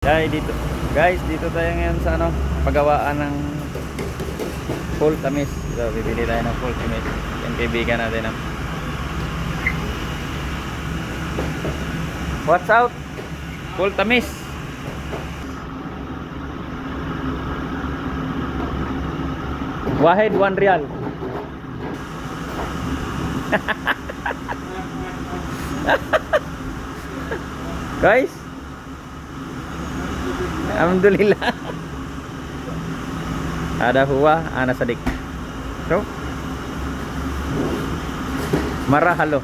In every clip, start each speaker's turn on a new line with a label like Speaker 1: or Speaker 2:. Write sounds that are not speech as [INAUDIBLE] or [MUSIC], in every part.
Speaker 1: Guys, dito. Guys, dito tayo ngayon sa ano, paggawaan ng full tamis. So, bibili tayo ng full tamis. Yung kaibigan natin. No? What's out? Full tamis. Wahid, one real. [LAUGHS] Guys, Alhamdulillah. Ada huwa, ana sadik. So, marahalo.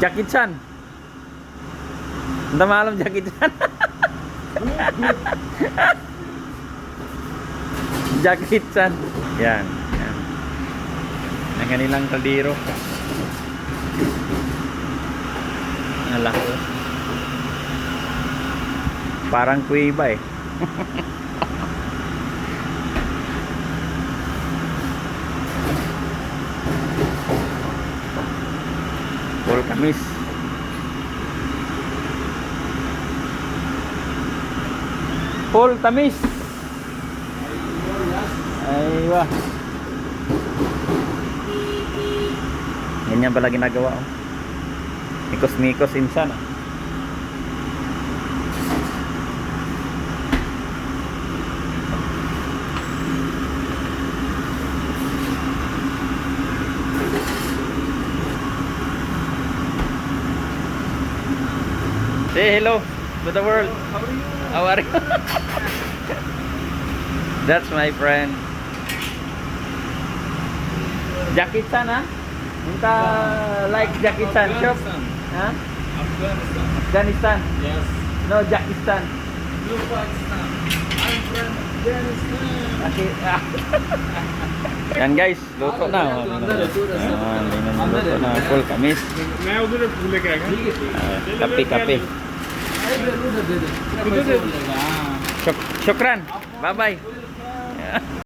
Speaker 1: Jackie Chan. Entah malam Jackie Chan. Jackie Chan. Yan. yan. Ang kanilang kaldero. Laki. Parang kuiba eh. Full kamis. Full tamis. Aywa. Ganyan pala ginagawa oh. Mikos-mikos insan ah. Say hello to the world. How are you? [LAUGHS] That's my friend. Jackie Chan, ha? Minta like Jackie Chan shop. Huh?
Speaker 2: Afghanistan.
Speaker 1: Afghanistan?
Speaker 2: Yes.
Speaker 1: No, Pakistan.
Speaker 2: No, Pakistan. I'm from Afghanistan.
Speaker 1: Okay. [LAUGHS] Yan guys, luto na. Ah, luto na. Full kamis. Ah, kape, kape. Syukran. Bye-bye.